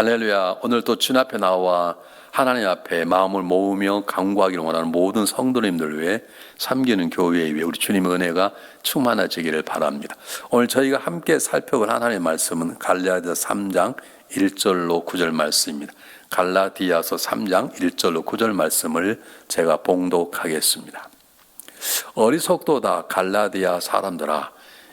할렐루야. 오늘 또 주님 앞에 나와 하나님 앞에 마음을 모으며 강구하기를 원하는 모든 성도님들 위해 섬기는 교회 위해 우리 주님의 은혜가 충만해지기를 바랍니다. 오늘 저희가 함께 살펴볼 하나님의 말씀은 갈라디아 3장 1절로 9절 말씀입니다. 갈라디아서 3장 1절로 9절 말씀을 제가 봉독하겠습니다. 어리석도다 갈라디아 사람들아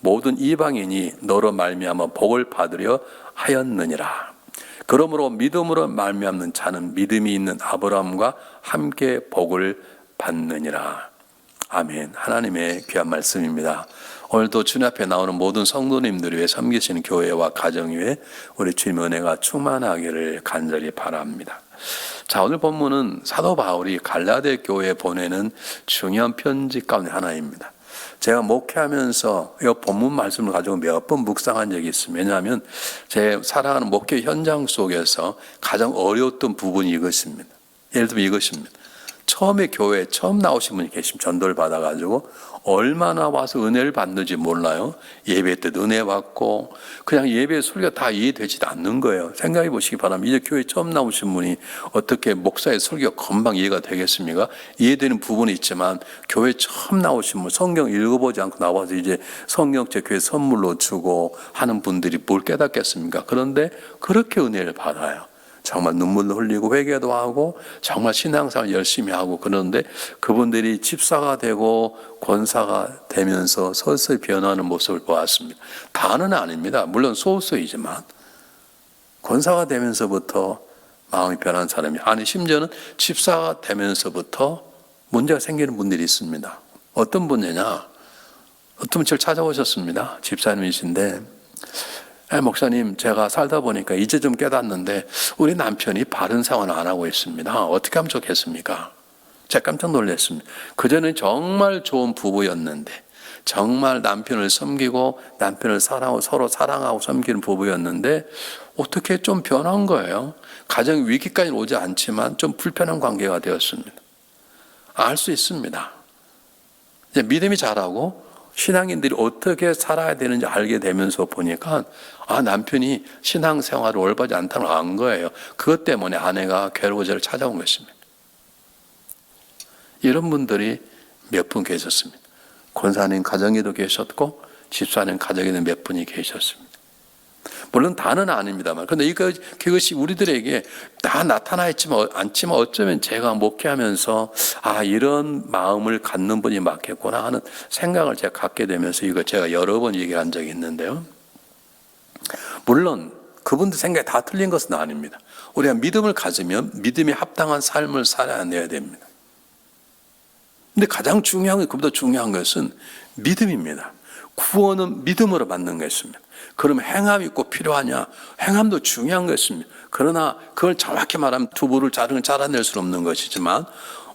모든 이방인이 너로 말미암아 복을 받으려 하였느니라. 그러므로 믿음으로 말미암는 자는 믿음이 있는 아브라함과 함께 복을 받느니라. 아멘. 하나님의 귀한 말씀입니다. 오늘도 주님 앞에 나오는 모든 성도님들 위해 섬기시는 교회와 가정 위에 우리 주님의 은혜가 충만하기를 간절히 바랍니다. 자, 오늘 본문은 사도 바울이 갈라데 교회에 보내는 중요한 편지 가운데 하나입니다. 제가 목회하면서 이 본문 말씀을 가지고 몇 번 묵상한 적이 있습니다. 왜냐하면 제 살아가는 목회 현장 속에서 가장 어려웠던 부분이 이것입니다. 예를 들면 이것입니다. 처음에 교회 처음 나오신 분이 계시면 전도를 받아가지고 얼마나 와서 은혜를 받는지 몰라요. 예배 때 은혜 받고 그냥 예배 설교가 다 이해되지도 않는 거예요. 생각해 보시기 바랍니다. 이제 교회 처음 나오신 분이 어떻게 목사의 설교가 금방 이해가 되겠습니까? 이해되는 부분이 있지만 교회 처음 나오신 분 성경 읽어보지 않고 나와서 이제 성경책 교회 선물로 주고 하는 분들이 뭘 깨닫겠습니까? 그런데 그렇게 은혜를 받아요. 정말 눈물도 흘리고 회개도 하고 정말 신앙생활 열심히 하고 그러는데 그분들이 집사가 되고 권사가 되면서 서서히 변하는 모습을 보았습니다. 다는 아닙니다. 물론 소수이지만 권사가 되면서부터 마음이 변한 사람이 아니 심지어는 집사가 되면서부터 문제가 생기는 분들이 있습니다. 어떤 분이냐? 어떤 분 저를 찾아오셨습니다. 집사님이신데 네, 목사님, 제가 살다 보니까 이제 좀 깨닫는데 우리 남편이 바른 생활을 안 하고 있습니다. 어떻게 하면 좋겠습니까? 제가 깜짝 놀랐습니다. 그전엔 정말 좋은 부부였는데 정말 남편을 섬기고 남편을 사랑하고 서로 사랑하고 섬기는 부부였는데 어떻게 좀 변한 거예요. 가정 위기까지 오지 않지만 좀 불편한 관계가 되었습니다. 알 수 있습니다. 이제 믿음이 자라고 신앙인들이 어떻게 살아야 되는지 알게 되면서 보니까 아 남편이 신앙생활을 올바르지 않다는 걸 안 거예요. 그것 때문에 아내가 괴로워져를 찾아온 것입니다. 이런 분들이 몇 분 계셨습니다. 권사님 가정에도 계셨고 집사님 가정에도 몇 분이 계셨습니다. 물론 다는 아닙니다만. 그런데 이거, 그것이 우리들에게 다 나타나 있지만, 않지만 어쩌면 제가 목회하면서, 아, 이런 마음을 갖는 분이 맞겠구나 하는 생각을 제가 갖게 되면서 이거 제가 여러 번 얘기한 적이 있는데요. 물론 그분들 생각이 다 틀린 것은 아닙니다. 우리가 믿음을 가지면 믿음이 합당한 삶을 살아내야 됩니다. 근데 가장 중요한, 그보다 중요한 것은 믿음입니다. 구원은 믿음으로 받는 것입니다. 그럼 행함이 꼭 필요하냐? 행함도 중요한 것입니다. 그러나 그걸 정확히 말하면 두부를 자르는 잘라낼 수는 없는 것이지만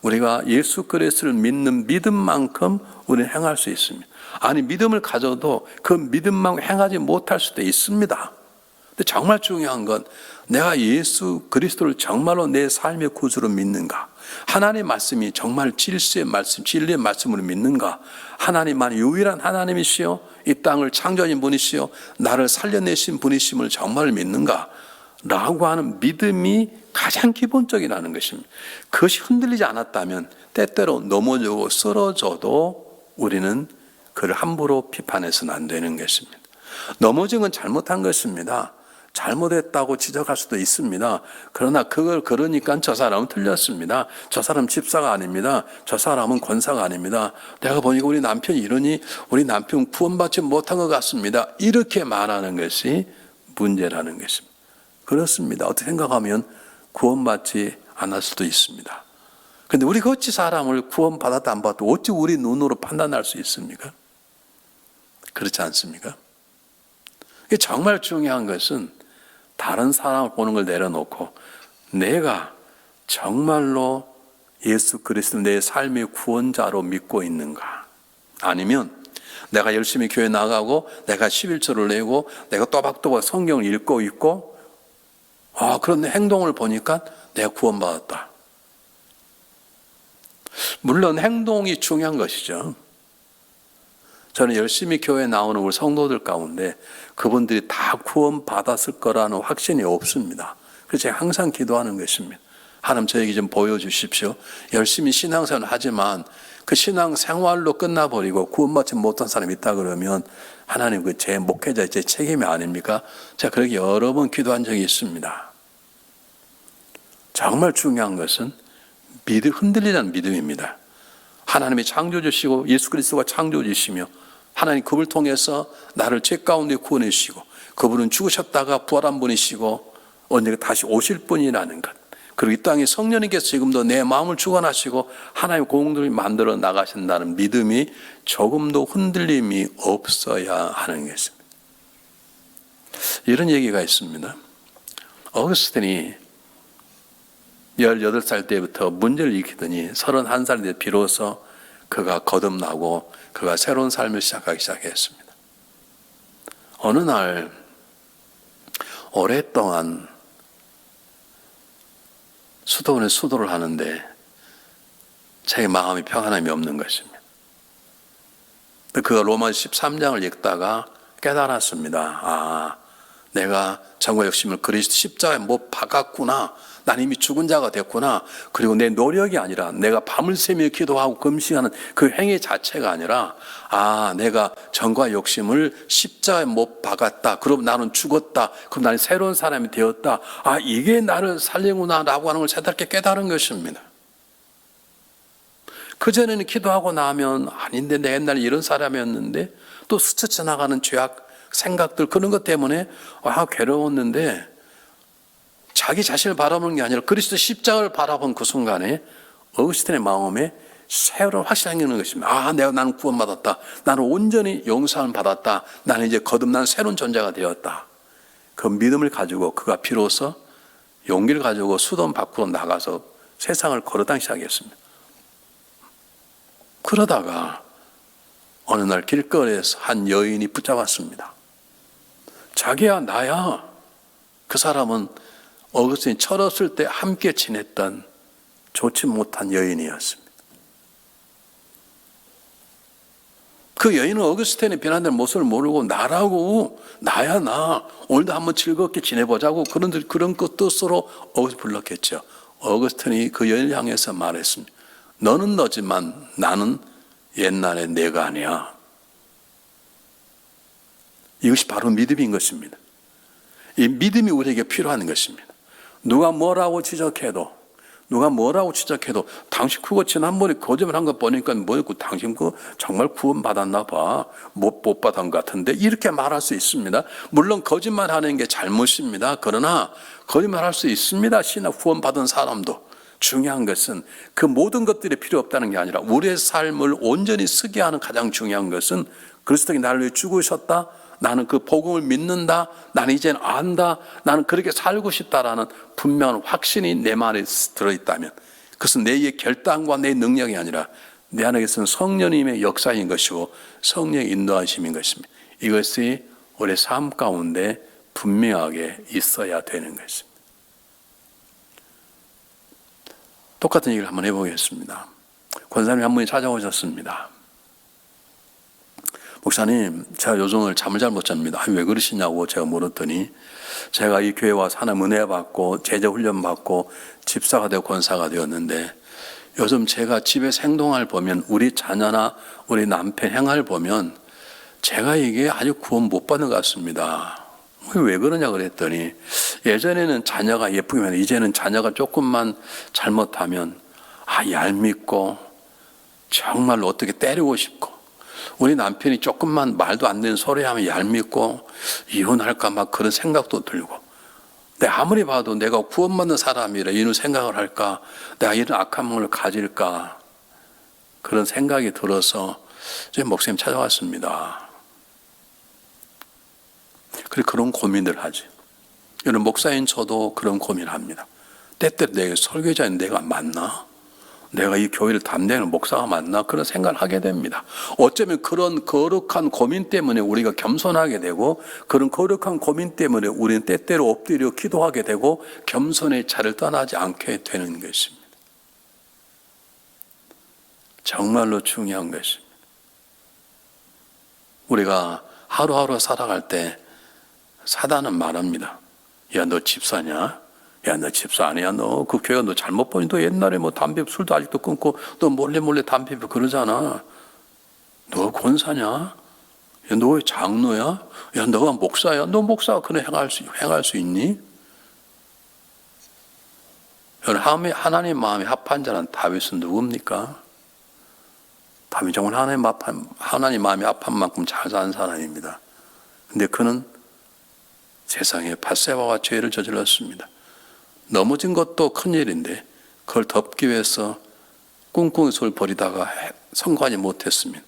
우리가 예수 그리스도를 믿는 믿음만큼 우리는 행할 수 있습니다. 아니 믿음을 가져도 그 믿음만 행하지 못할 수도 있습니다. 근데 정말 중요한 건 내가 예수 그리스도를 정말로 내 삶의 구주로 믿는가? 하나님의 말씀이 정말 질서의 말씀, 진리의 말씀으로 믿는가? 하나님만 유일한 하나님이시요 이 땅을 창조하신 분이시요 나를 살려내신 분이심을 정말 믿는가? 라고 하는 믿음이 가장 기본적이라는 것입니다. 그것이 흔들리지 않았다면 때때로 넘어지고 쓰러져도 우리는 그를 함부로 비판해서는 안 되는 것입니다. 넘어진 건 잘못한 것입니다. 잘못했다고 지적할 수도 있습니다. 그러나 그걸 그러니까 저 사람은 틀렸습니다. 저 사람 집사가 아닙니다. 저 사람은 권사가 아닙니다. 내가 보니까 우리 남편이 이러니 우리 남편 구원받지 못한 것 같습니다. 이렇게 말하는 것이 문제라는 것입니다. 그렇습니다. 어떻게 생각하면 구원받지 않을 수도 있습니다. 근데 우리가 어찌 사람을 구원받았다 안 받았다 어찌 우리 눈으로 판단할 수 있습니까? 그렇지 않습니까? 정말 중요한 것은 다른 사람을 보는 걸 내려놓고 내가 정말로 예수 그리스도 내 삶의 구원자로 믿고 있는가? 아니면 내가 열심히 교회 나가고 내가 11조를 내고 내가 또박또박 성경을 읽고 있고 아, 그런 행동을 보니까 내가 구원받았다. 물론 행동이 중요한 것이죠. 저는 열심히 교회 나오는 우리 성도들 가운데 그분들이 다 구원받았을 거라는 확신이 없습니다. 그래서 제가 항상 기도하는 것입니다. 하나님 저에게 좀 보여주십시오. 열심히 신앙생활 하지만 그 신앙생활로 끝나버리고 구원받지 못한 사람이 있다 그러면 하나님 그 제 목회자 제 책임이 아닙니까? 제가 그렇게 여러 번 기도한 적이 있습니다. 정말 중요한 것은 믿음, 흔들리는 믿음입니다. 하나님이 창조주시고 예수 그리스도가 창조주시며 하나님 그분을 통해서 나를 죄 가운데 구원해 주시고 그분은 죽으셨다가 부활한 분이시고 언젠가 다시 오실 분이라는 것. 그리고 이 땅에 성령님께서 지금도 내 마음을 주관하시고 하나님의 공동을 만들어 나가신다는 믿음이 조금도 흔들림이 없어야 하는 것입니다. 이런 얘기가 있습니다. 어거스틴이 18살 때부터 문제를 일으키더니 31살 때 비로소 그가 거듭나고 그가 새로운 삶을 시작하기 시작했습니다. 어느 날 오랫동안 수도원에 수도를 하는데 제 마음이 평안함이 없는 것입니다. 그가 로마 13장을 읽다가 깨달았습니다. 아, 내가 정과 욕심을 그리스도 십자가에 못 박았구나. 난 이미 죽은 자가 됐구나. 그리고 내 노력이 아니라 내가 밤을 새며 기도하고 금식하는 그 행위 자체가 아니라 아, 내가 정과 욕심을 십자가에 못 박았다. 그럼 나는 죽었다. 그럼 나는 새로운 사람이 되었다. 아, 이게 나를 살리구나라고 하는 걸 새롭게 깨달은 것입니다. 그전에는 기도하고 나면 아닌데 내 옛날에 이런 사람이었는데 또 스쳐 지나가는 죄악 생각들 그런 것 때문에 아 괴로웠는데 자기 자신을 바라보는 게 아니라 그리스도 십자가를 바라본 그 순간에 어거스틴의 마음에 새로운 확신이 생기는 것입니다. 아, 내가 나는 구원받았다. 나는 온전히 용서함을 받았다. 나는 이제 거듭난 새로운 존재가 되었다. 그 믿음을 가지고 그가 비로소 용기를 가지고 수도원 밖으로 나가서 세상을 걸어다니기 시작했습니다. 그러다가 어느 날 길거리에서 한 여인이 붙잡았습니다. 자기야, 나야. 그 사람은 어거스틴이 철없을 때 함께 지냈던 좋지 못한 여인이었습니다. 그 여인은 어거스틴의 변화된 모습을 모르고 나라고 나야 나 오늘도 한번 즐겁게 지내보자고 그런 그런 그 뜻으로 어거스틴 불렀겠죠. 어거스틴이 그 여인을 향해서 말했습니다. 너는 너지만 나는 옛날에 내가 아니야. 이것이 바로 믿음인 것입니다. 이 믿음이 우리에게 필요한 것입니다. 누가 뭐라고 지적해도 누가 뭐라고 지적해도 당신 그거 지난번에 거짓말 한거 보니까 뭐였고 당신 그 정말 구원 받았나 봐. 못, 못 받은 것 같은데 이렇게 말할 수 있습니다. 물론 거짓말 하는 게 잘못입니다. 그러나 거짓말 할 수 있습니다. 신나 구원 받은 사람도. 중요한 것은 그 모든 것들이 필요 없다는 게 아니라 우리의 삶을 온전히 쓰게 하는 가장 중요한 것은 그리스도가 나를 위해 죽으셨다. 나는 그 복음을 믿는다. 나는 이제는 안다. 나는 그렇게 살고 싶다라는 분명한 확신이 내 마음에 들어있다면 그것은 내의 결단과 내 능력이 아니라 내 안에서는 성령님의 역사인 것이고 성령의 인도하심인 것입니다. 이것이 우리 삶 가운데 분명하게 있어야 되는 것입니다. 똑같은 얘기를 한번 해보겠습니다. 권사님 한 분이 찾아오셨습니다. 목사님, 제가 요즘 을 잠을 잘 못 잡니다. 왜 그러시냐고 제가 물었더니 제가 이 교회 와서 하나 은혜 받고 제자 훈련 받고 집사가 되고 권사가 되었는데 요즘 제가 집에서 행동을 보면 우리 자녀나 우리 남편 행할 보면 제가 이게 아주 구원 못 받는 것 같습니다. 왜 그러냐 그랬더니 예전에는 자녀가 해. 이제는 자녀가 조금만 잘못하면 아 얄밉고 정말로 어떻게 때리고 싶고 우리 남편이 조금만 말도 안 되는 소리 하면 얄밉고 이혼할까 막 그런 생각도 들고 내 아무리 봐도 내가 구원받는 사람이라 이런 생각을 할까 내가 이런 악한 마음을 가질까 그런 생각이 들어서 제 목사님 찾아왔습니다. 그래 그런 고민을 하지. 여러분 목사인 저도 그런 고민을 합니다. 때때로 내가 설교자인 내가 맞나? 내가 이 교회를 담당하는 목사가 맞나? 그런 생각을 하게 됩니다. 어쩌면 그런 거룩한 고민 때문에 우리가 겸손하게 되고 그런 거룩한 고민 때문에 우리는 때때로 엎드려 기도하게 되고 겸손의 차를 떠나지 않게 되는 것입니다. 정말로 중요한 것입니다. 우리가 하루하루 살아갈 때 사단은 말합니다. 야, 너 집사냐? 야, 너 집사 아니야? 너 그 교회 너 잘못 보니 너 옛날에 뭐 담배 술도 아직도 끊고 너 몰래 몰래 담배 피우고 그러잖아. 너 권사냐? 야, 너왜 장로야? 야, 너가 목사야? 너 목사가 그래 행할 수, 행할 수 있니? 하나님 마음에 합한 자는 다윗은 누굽니까? 다윗 정말 하나님, 합한, 하나님 마음에 합한 만큼 잘 사는 사람입니다. 근데 그는 세상에 바세바와 죄를 저질렀습니다. 넘어진 것도 큰일인데 그걸 덮기 위해서 꿍꿍이 소를 버리다가 성관이 못했습니다.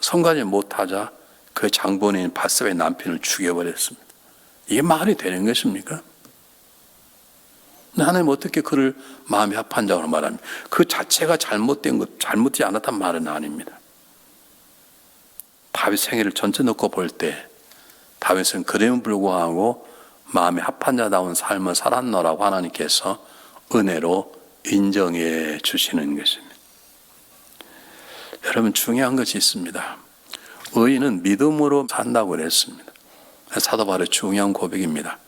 성관이 못하자 그 장본인 바세바의 남편을 죽여버렸습니다. 이게 말이 되는 것입니까? 하나님 어떻게 그를 마음이 합한 자로 말합니까? 그 자체가 잘못된 것, 잘못되지 않았단 말은 아닙니다. 다윗 생애를 전체 놓고 볼 때 다윗은 그램 불구하고 마음에 합한 자다운 삶을 살았노라고 하나님께서 은혜로 인정해 주시는 것입니다. 여러분 중요한 것이 있습니다. 의인은 믿음으로 산다고 그랬습니다. 사도 바울의 중요한 고백입니다.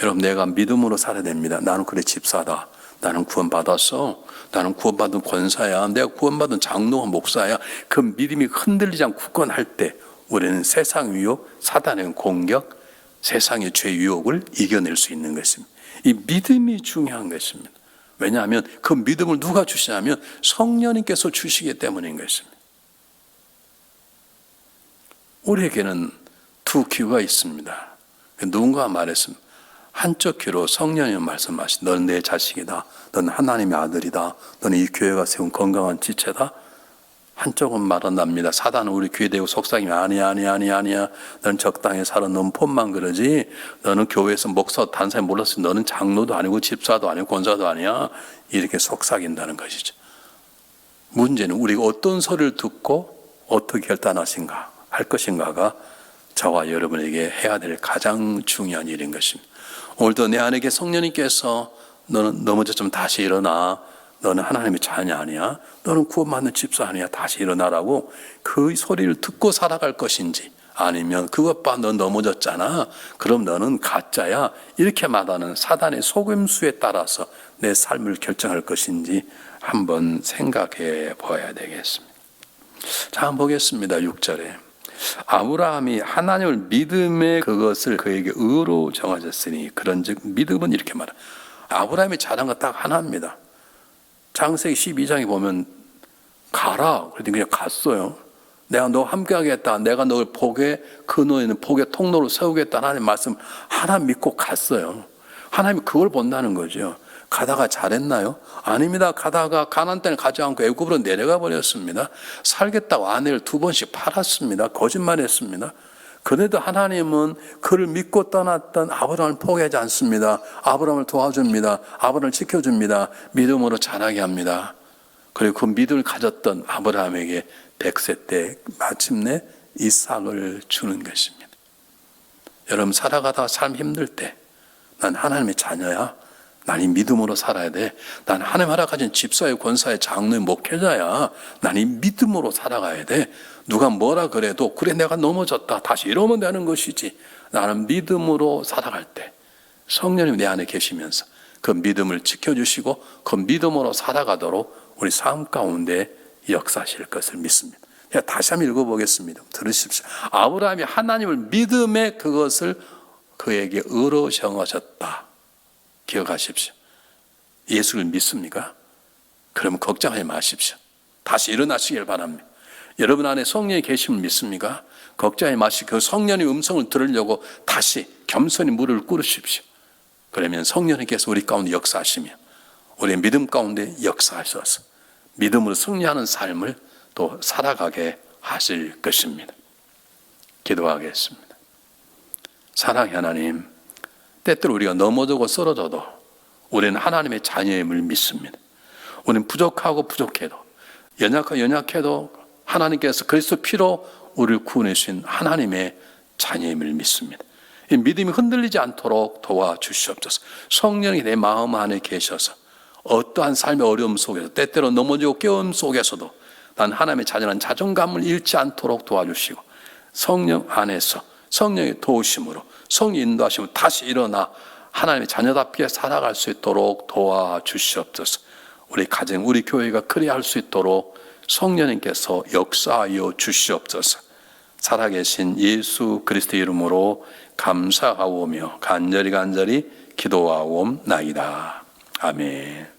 여러분 내가 믿음으로 살아야 됩니다. 나는 그래 집사다. 나는 구원받았어. 나는 구원받은 권사야. 내가 구원받은 장로와 목사야. 그 믿음이 흔들리지 않고 굳건할 때 우리는 세상 위협, 사단의 공격, 세상의 죄 유혹을 이겨낼 수 있는 것입니다. 이 믿음이 중요한 것입니다. 왜냐하면 그 믿음을 누가 주시냐면 성령님께서 주시기 때문인 것입니다. 우리에게는 두 귀가 있습니다. 누군가 말했습니다. 한쪽 귀로 성령님 말씀하신 너는 내 자식이다. 너는 하나님의 아들이다. 너는 이 교회가 세운 건강한 지체다. 한쪽은 말한답니다. 사단은 우리 귀에 대고 속삭이면 아니야, 아니야, 아니야, 아니야. 너는 적당히 살아. 넌 폰만 그러지. 너는 교회에서 목사 단사에 몰랐어. 너는 장로도 아니고 집사도 아니고 권사도 아니야. 이렇게 속삭인다는 것이죠. 문제는 우리가 어떤 소리를 듣고 어떻게 결단하신가 할 것인가가 저와 여러분에게 해야 될 가장 중요한 일인 것입니다. 오늘도 내 안에게 성령님께서 너는 넘어졌으면 다시 일어나. 너는 하나님의 자녀 아니야? 너는 구원받는 집사 아니야? 다시 일어나라고 그 소리를 듣고 살아갈 것인지 아니면 그것 봐, 너 넘어졌잖아. 그럼 너는 가짜야. 이렇게 말하는 사단의 속임수에 따라서 내 삶을 결정할 것인지 한번 생각해 보아야 되겠습니다. 자, 한번 보겠습니다. 6절에. 아브라함이 하나님을 믿음의 그것을 그에게 의로 정하셨으니 그런즉 믿음은 이렇게 말하. 아브라함이 잘한 거 딱 하나입니다. 창세기 12장에 보면 가라. 그랬더니 그냥 갔어요. 내가 너 함께 하겠다. 내가 너를 복의 근원에 는 복의 통로로 세우겠다. 하나님 말씀 하나 믿고 갔어요. 하나님이 그걸 본다는 거죠. 가다가 잘했나요? 아닙니다. 가다가 가난 땅을 가지 않고 애굽으로 내려가 버렸습니다. 살겠다고 아내를 두 번씩 팔았습니다. 거짓말했습니다. 그래도 하나님은 그를 믿고 떠났던 아브라함을 포기하지 않습니다. 아브라함을 도와줍니다. 아브라함을 지켜줍니다. 믿음으로 자라게 합니다. 그리고 그 믿음을 가졌던 아브라함에게 100세 때 마침내 이삭을 주는 것입니다. 여러분 살아가다가 삶 힘들 때 난 하나님의 자녀야. 난이 믿음으로 살아야 돼. 난 하나님 허락하신 집사의 권사의 장로의 목회자야. 난이 믿음으로 살아가야 돼. 누가 뭐라 그래도 그래 내가 넘어졌다. 다시 이러면 되는 것이지. 나는 믿음으로 살아갈 때 성령님 내 안에 계시면서 그 믿음을 지켜주시고 그 믿음으로 살아가도록 우리 삶 가운데 역사하실 것을 믿습니다. 다시 한번 읽어보겠습니다. 들으십시오. 아브라함이 하나님을 믿음의 그것을 그에게 의로 정하셨다. 기억하십시오. 예수를 믿습니까? 그럼 걱정하지 마십시오. 다시 일어나시길 바랍니다. 여러분 안에 성령이 계심을 믿습니까? 걱정하지 마시고 그 성령의 음성을 들으려고 다시 겸손히 무릎을 꿇으십시오. 그러면 성령님께서 우리 가운데 역사하시며 우리의 믿음 가운데 역사하셔서 믿음으로 승리하는 삶을 또 살아가게 하실 것입니다. 기도하겠습니다. 사랑의 하나님, 때때로 우리가 넘어져고 쓰러져도 우리는 하나님의 자녀임을 믿습니다. 우리는 부족하고 부족해도 연약하고 연약해도 하나님께서 그리스도 피로 우리를 구원해 주신 하나님의 자녀임을 믿습니다. 이 믿음이 흔들리지 않도록 도와주시옵소서. 성령이 내 마음 안에 계셔서 어떠한 삶의 어려움 속에서 때때로 넘어지고 깨움 속에서도 난 하나님의 자녀라는 자존감을 잃지 않도록 도와주시고 성령 안에서 성령의 도우심으로 성령 인도하심으로 다시 일어나 하나님의 자녀답게 살아갈 수 있도록 도와주시옵소서. 우리 가정, 우리 교회가 그리할 수 있도록 성령님께서 역사하여 주시옵소서. 살아계신 예수 그리스도 이름으로 감사하오며 간절히 간절히 기도하옵나이다. 아멘.